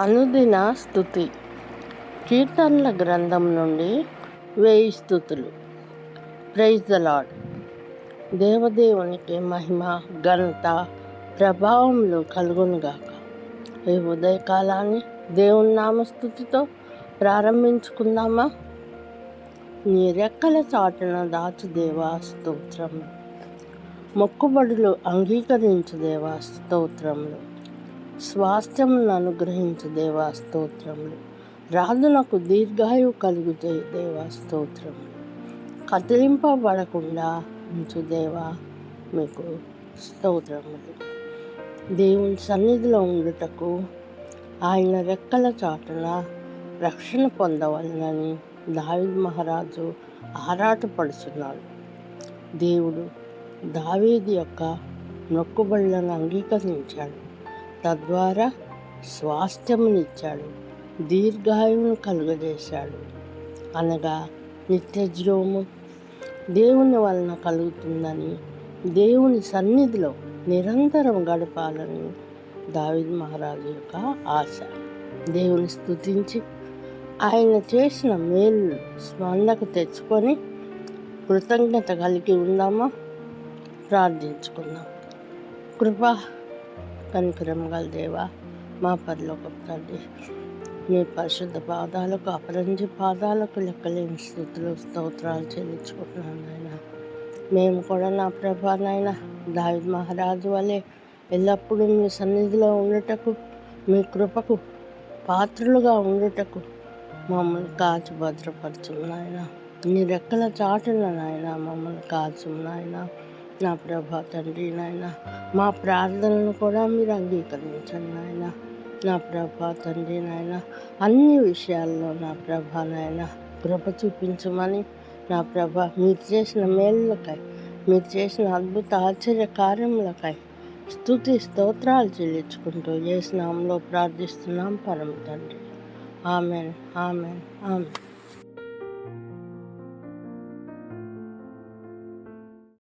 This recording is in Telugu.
అనుదిన స్థుతి. కీర్తనల గ్రంథం నుండి వేయి స్థుతులు. ప్రైజ్ ద లాడ్ దేవదేవునికి మహిమ ఘనత ప్రభావములు కలుగునుగాక. ఈ ఉదయకాలాన్ని దేవుని నామస్థుతితో ప్రారంభించుకుందామా? నీ రెక్కల చాటున దాచు దేవా స్తోత్రములు మొక్కుబడులు అంగీకరించు దేవా స్తోత్రములు. స్వాస్థ్యములను అనుగ్రహించు దేవా స్తోత్రములు. నాకు దీర్ఘాయు కలుగుతే దేవా స్తోత్రములు. కదిలింపబడకుండా ఉంచు దేవా మీకు స్తోత్రములు. దేవుని సన్నిధిలో ఉండుటకు ఆయన రెక్కల చాటున రక్షణ పొందవలనని దావిద్ మహారాజు ఆరాటపడుచున్నాడు. దేవుడు దావీది యొక్క నొక్కుబళ్ళను అంగీకరించాడు. తద్వారా స్వాస్థ్యమునిచ్చాడు దీర్ఘాయువును కలుగజేశాడు. అనగా నిత్యజ్రోము దేవుని వలన కలుగుతుందని దేవుని సన్నిధిలో నిరంతరం గడపాలని దావిద్ మహారాజు యొక్క ఆశ. దేవుని స్తుతించి ఆయన చేసిన మేలు స్మరణకు తెచ్చుకొని కృతజ్ఞత కలిగి ఉందామా? ప్రార్థించుకుందాం. కృప కనికరం గల దేవా మా పరిలోక తండ్రి. మీ పరిశుద్ధ పాదాలకు అపరంజి పాదాలకు లెక్కలేని స్థితిలో స్తోత్రాలు చెల్లించుకుంటున్నాను నాయన. మేము కూడా నా ప్రభా నాయన దావిద్ మహారాజు వలె ఎల్లప్పుడూ మీ సన్నిధిలో ఉండటకు మీ కృపకు పాత్రలుగా ఉండటకు మమ్మల్ని కాచి భద్రపరచు నాయన. నీ రెక్కల చాటున నాయన మమ్మల్ని కాచు నాయన. నా ప్రభా తండ్రి నాయన మా ప్రార్థనలు కూడా మీరు అంగీకరించండి నాయన. నా ప్రభా తండ్రి నాయన అన్ని విషయాల్లో నా ప్రభా నాయన కృప చూపించమని నా ప్రభ మీరు చేసిన మేళ్ళకై మీరు చేసిన అద్భుత ఆశ్చర్య కార్యములకై స్థుతి స్తోత్రాలు చెల్లించుకుంటూ ఏ స్నామంలో ప్రార్థిస్తున్నాం పరమ తండ్రి. Amen amen amen.